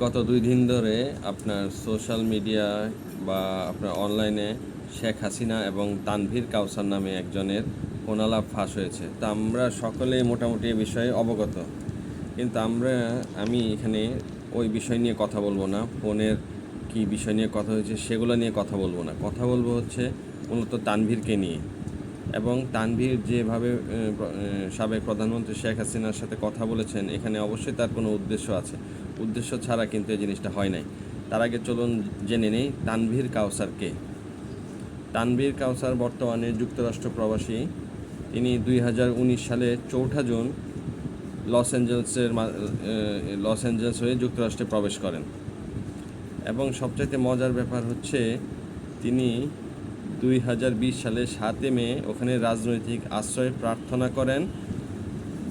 গত দুই দিন ধরে আপনার সোশ্যাল মিডিয়া বা আপনার অনলাইনে শেখ হাসিনা এবং তানভীর কাউসার নামে একজনের ফোনালাপ ফাঁস হয়েছে। তা আমরা সকলেই মোটামুটি এ বিষয়ে অবগত। কিন্তু আমরা, আমি এখানে ওই বিষয় নিয়ে কথা বলব না। ফোনের কি বিষয় নিয়ে কথা হয়েছে সেগুলো নিয়ে কথা বলব না। কথা বলব হচ্ছে মূলত তানভীরকে নিয়ে। এবং তানভীর যেভাবে সাবেক প্রধানমন্ত্রী শেখ হাসিনার সাথে কথা বলেছেন, এখানে অবশ্যই তার কোনো উদ্দেশ্য আছে। উদ্দেশ্য ছাড়া কিন্তু এই জিনিসটা হয় নাই। তার আগে চলুন জেনে নেই, তানভীর কাউসারকে তানভীর কাউসার বর্তমানে যুক্তরাষ্ট্র প্রবাসী। তিনি দুই হাজার উনিশ সালে চৌঠা জুন লস অ্যাঞ্জেলসের লস অ্যাঞ্জেলস হয়ে যুক্তরাষ্ট্রে প্রবেশ করেন। এবং সবচাইতে মজার ব্যাপার হচ্ছে, তিনি দুই হাজার বিশ সালে সাতে মে ওখানে রাজনৈতিক আশ্রয় প্রার্থনা করেন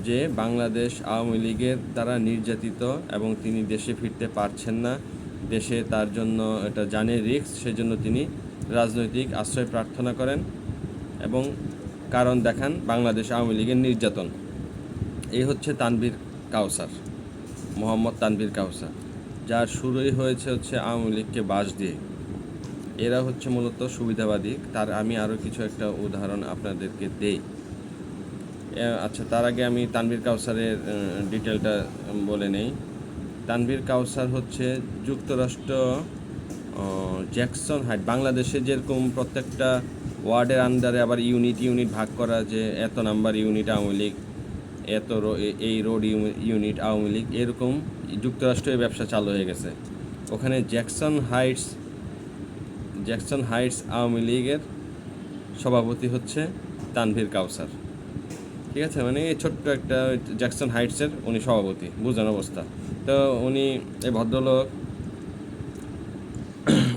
যে বাংলাদেশ আওয়ামী লীগের দ্বারা নির্যাতিত এবং তিনি দেশে ফিরতে পারছেন না। দেশে তার জন্য এটা জানে রিস্ক, সেজন্য তিনি রাজনৈতিক আশ্রয় প্রার্থনা করেন এবং কারণ দেখান বাংলাদেশ আওয়ামী লীগের নির্যাতন। এই হচ্ছে তানভীর কাউসার, মোহাম্মদ তানভীর কাউসার, যার শুরুই হয়েছে হচ্ছে আওয়ামী লীগকে বাস দিয়ে। এরা হচ্ছে মূলত সুবিধাবাদী। তার আমি আরও কিছু একটা উদাহরণ আপনাদেরকে দেই। আচ্ছা তার আগে আমি তানভীর কাউসারের ডিটেলটা বলে নেই। তানভীর কাউসার হচ্ছে যুক্তরাষ্ট্র জ্যাকসন হাইট। বাংলাদেশে যেরকম প্রত্যেকটা ওয়ার্ডের আন্ডারে আবার ইউনিট ইউনিট ভাগ করা যে এত নাম্বার ইউনিট আওয়ামী লীগ, এত এই রোড ইউ- ইউনিট আওয়ামী লীগ, এরকম যুক্তরাষ্ট্রের ব্যবসা চালু হয়ে গেছে। ওখানে Jackson Heights Jackson Heights Awami লীগের সভাপতি হচ্ছে তানভীর কাউসার। ঠিক আছে? মানে এই ছোট্ট একটা জ্যাকসন হাইটসের উনি সভাপতি বুঝান অবস্থা। তো উনি এই ভদ্রলোক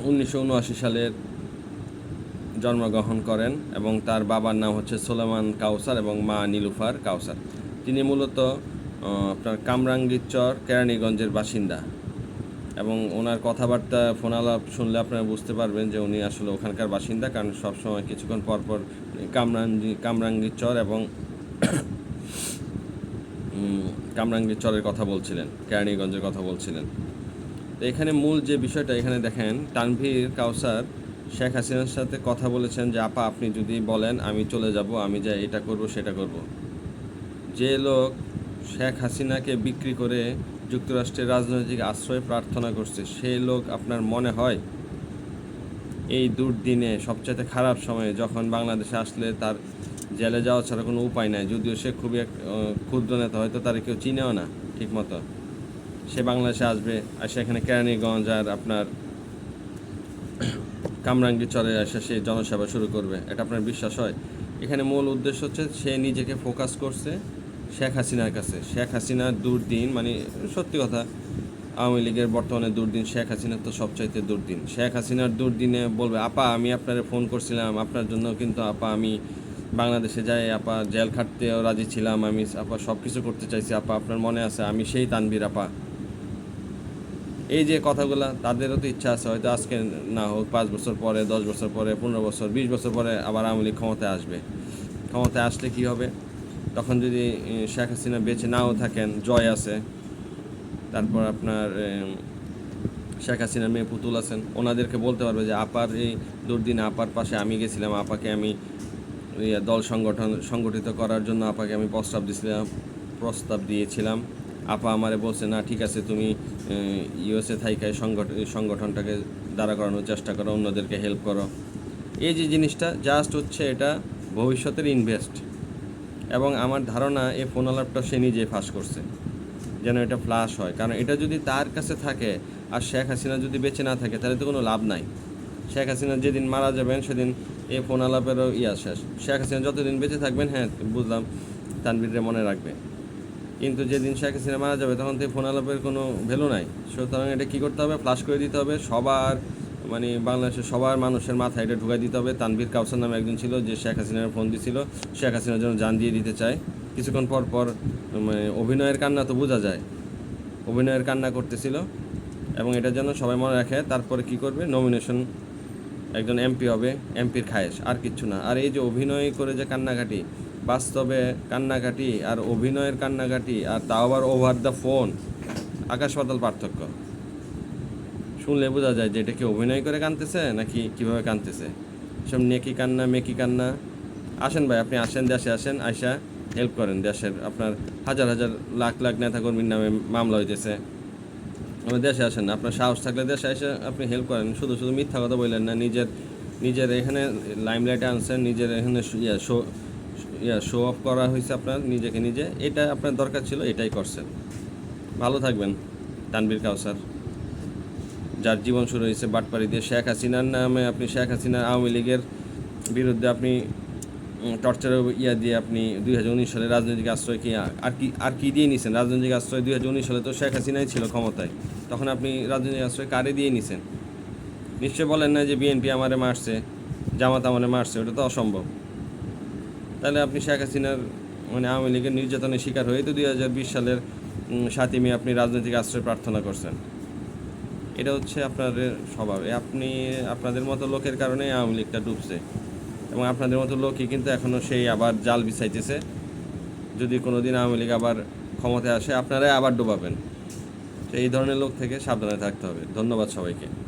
উনিশশো উনআশি সালের জন্মগ্রহণ করেন এবং তার বাবার নাম হচ্ছে সোলেমান কাউসার এবং মা নীলুফার কাউসার। তিনি মূলত আপনার কামরাঙ্গীরচর, কেরানীগঞ্জের বাসিন্দা। এবং ওনার কথাবার্তা, ফোনালাপ শুনলে আপনারা বুঝতে পারবেন যে উনি আসলে ওখানকার বাসিন্দা, কারণ সবসময় কিছুক্ষণ পর পর কামরাঙ্গি, কামরাঙ্গীর চর এবং কামরাঙ্গীর চরের কথা বলছিলেন, কেরানীগঞ্জের কথা বলছিলেন। তো এখানে মূল যে বিষয়টা এখানে দেখেন, তানভীর কাউসার শেখ হাসিনার সাথে কথা বলেছেন যে, আপা, আপনি যদি বলেন, আমি চলে যাব, আমি যাই এটা করব, সেটা করব। যে লোক শেখ হাসিনাকে বিক্রি করে যুক্তরাষ্ট্রের রাজনৈতিক আশ্রয় প্রার্থনা করছে। সেই লোক আপনার মনে হয় এই দুর্দিনে সবচাইতে খারাপ সময়ে যখন বাংলাদেশে আসলে তার জেলে যাওয়া ছাড়া কোনো উপায় নাই, যদিও সে খুবই এক ক্ষুদ্র নেতা, হয়তো তার কেউ চিনেও না ঠিক মতো সে বাংলাদেশে আসবে, আর সেখানে কেরানীগঞ্জ আর আপনার কামরাঙ্গি চরে এসে সে জনসেবা শুরু করবে। এটা আপনার বিশ্বাস হয়? এখানে মূল উদ্দেশ্য হচ্ছে সে নিজেকে ফোকাস করছে শেখ হাসিনার কাছে। শেখ হাসিনার দুর্দিন মানে সত্যি কথা, আওয়ামী লীগের বর্তমানে দুর্দিন, শেখ হাসিনার তো সবচাইতে দুর্দিন। শেখ হাসিনার দুর্দিনে বলবে, আপা, আমি আপনারে ফোন করছিলাম, আপনার জন্য কিন্তু আপা, আমি বাংলাদেশে যাই, আপা জেল খাটতেও রাজি ছিলাম, আমি আপা সব কিছু করতে চাইছি, আপা, আপনার মনে আছে, আমি সেই তানবির আপা। এই যে কথাগুলা, তাদেরও তো ইচ্ছা আছে, হয়তো আজকে না হোক, পাঁচ বছর পরে, দশ বছর পরে, পনেরো বছর, বিশ বছর পরে আবার আওয়ামী লীগ ক্ষমতায় আসবে। ক্ষমতায় আসলে কি হবে? তখন যদি শেখ হাসিনা বেঁচে নাও থাকেন, জয় আছে, তারপর আপনার শেখ হাসিনার মেয়ে পুতুল আছেন, ওনাদেরকে বলতে পারবে যে, আপার এই দুর্দিন আপার পাশে আমি গেছিলাম, আপাকে আমি দল সংগঠন, সংগঠিত করার জন্য আপাকে আমি প্রস্তাব দিয়েছিলাম প্রস্তাব দিয়েছিলাম। আপা আমারে বলছে, না, ঠিক আছে, তুমি ইউএসএ থাইকায় সংগঠন সংগঠনটাকে দাঁড়া করানোর চেষ্টা করো, অন্যদেরকে হেল্প করো। এই যে জিনিসটা জাস্ট হচ্ছে এটা ভবিষ্যতের ইনভেস্ট এবং আমার ধারণা এই ফোন আলাপটা সে নিজে ফাঁস করছে, যেন এটা ফ্লাশ হয়। কারণ এটা যদি তার কাছে থাকে আর শেখ হাসিনা যদি বেঁচে না থাকে, তাহলে তো কোনো লাভ নাই। শেখ হাসিনা যেদিন মারা যাবেন, সেদিন এই ফোন আলাপেরও ইয়া শেষ। শেখ হাসিনা যতদিন বেঁচে থাকবেন হ্যাঁ বুঝলাম তানবিরে মনে রাখবে। কিন্তু যেদিন শেখ হাসিনা মারা যাবে, তখন তো ফোন আলাপের কোনো ভ্যালু নাই। সুতরাং এটা কী করতে হবে? ফ্লাশ করে দিতে হবে। সবার মানে বাংলাদেশের সবার মানুষের মাথায় এটা ঢুকাই দিতে হবে। তানভীর কাউসার নামে একজন ছিল, যে শেখ হাসিনার ফোন দিছিল। শেখ হাসিনার জন্য জান দিয়ে দিতে চায়। কিছুক্ষণ পর পর মানে অভিনয়ের কান্না তো বোঝা যায়। অভিনয়ের কান্না করতেছিল এবং এটা যেন সবাই মনে রাখে, তারপরে কি করবে? নমিনেশন একজন এমপি হবে, এমপির খায়েশ, আর কিচ্ছু না। আর এই যে অভিনয় করে যে কান্নাকাটি, বাস্তবে কান্নাকাটি আর অভিনয়ের কান্নাকাটি, আর তাও আবার ওভার দ্য ফোন আকাশ পাতাল পার্থক্য। শুনলে বোঝা যায় যে এটা কি অভিনয় করে কানতেছে নাকি কীভাবে কানতেছে সব নেকি কান্না মেকি কান্না? আসেন ভাই, আপনি আসেন, দেশে আসেন, আইসা হেল্প করেন। দেশের আপনার হাজার হাজার লাখ লাখ নেতাকর্মীর নামে মামলা হইতেছে। আমার দেশে আসেন না, আপনার সাহস থাকলে দেশে এসে আপনি হেল্প করেন। শুধু শুধু মিথ্যা কথা বললেন না, নিজের নিজের এখানে লাইমলাইটে আনছেন, নিজের এখানে yeah, show yeah show off করা হয়েছে আপনার, নিজেকে নিজে। এটা আপনার দরকার ছিল, এটাই করছেন। ভালো থাকবেন তানবীর কাউসার। যার জীবন শুরু হয়েছে বাটপাড়ি দিয়ে শেখ হাসিনার নামে আপনি, শেখ হাসিনা আওয়ামী লীগের বিরুদ্ধে আপনি টর্চার ইয়া দিয়ে আপনি দুই হাজার উনিশ সালে রাজনৈতিক আশ্রয় কি, আর কি আর কি দিয়ে নিছেন? রাজনৈতিক আশ্রয় দুই হাজার উনিশ সালে তো শেখ হাসিনাই ছিল ক্ষমতায়। তখন আপনি রাজনৈতিক আশ্রয় কারে দিয়ে নিছেন? নিশ্চয় বলেন না যে বিএনপি আমারে মারছে, জামাত আমারে মারছে, ওটা তো অসম্ভব। তাহলে আপনি শেখ হাসিনার মানে আওয়ামী লীগের নির্যাতনের শিকার হয়ে তো দুই হাজার বিশ সালের সাতই মে আপনি রাজনৈতিক আশ্রয় প্রার্থনা করছেন। এটা হচ্ছে আপনাদের স্বভাব। আপনি, আপনাদের মতো লোকের কারণে আওয়ামী লীগটা ডুবছে। এবং আপনাদের মতো লোকই কিন্তু এখনও সেই আবার জাল বিছাইতেছে। যদি কোনো দিন আওয়ামী লীগ আবার ক্ষমতায় আসে আপনারাই আবার ডোবাবেন। তো এই ধরনের লোক থেকে সাবধানে থাকতে হবে। ধন্যবাদ সবাইকে।